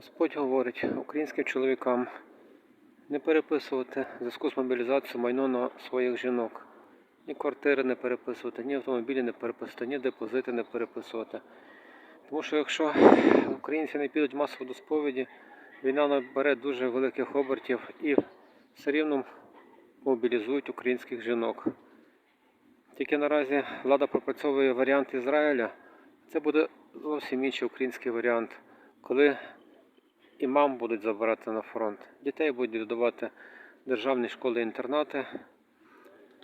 Господь говорить українським чоловікам не переписувати в зв'язку з мобілізацією майно на своїх жінок. Ні квартири не переписувати, ні автомобілі не переписувати, ні депозити не переписувати. Тому що якщо українці не підуть масово до сповіді, війна набере дуже великих обертів і все рівно мобілізують українських жінок. Тільки наразі влада пропрацьовує варіант Ізраїля. Це буде зовсім інший український варіант, коли і мам будуть забирати на фронт. Дітей будуть додавати державні школи-інтернати,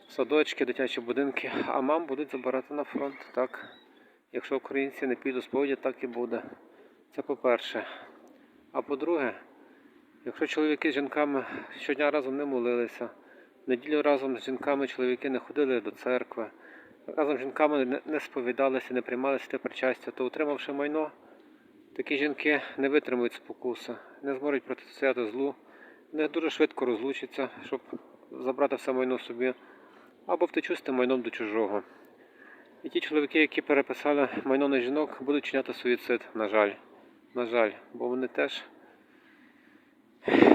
садочки, дитячі будинки, а мам будуть забирати на фронт. Так. Якщо українці не підуть сповіді, так і буде. Це по-перше. А по-друге, якщо чоловіки з жінками щодня разом не молилися, неділю разом з жінками чоловіки не ходили до церкви, разом з жінками не- сповідалися, не приймали святе причастя, то утримавши майно, такі жінки не витримують спокуси, не зможуть протистояти злу, не дуже швидко розлучаться, щоб забрати все майно собі, або втечуть тим майном до чужого. І ті чоловіки, які переписали майно на жінок, будуть чиняти суїцид, на жаль. На жаль, бо вони теж,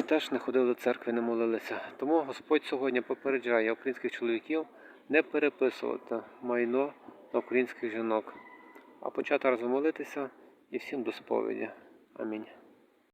теж не ходили до церкви, не молилися. Тому Господь сьогодні попереджає українських чоловіків не переписувати майно на українських жінок, а почати разом молитися і всім до сповіді. Амінь.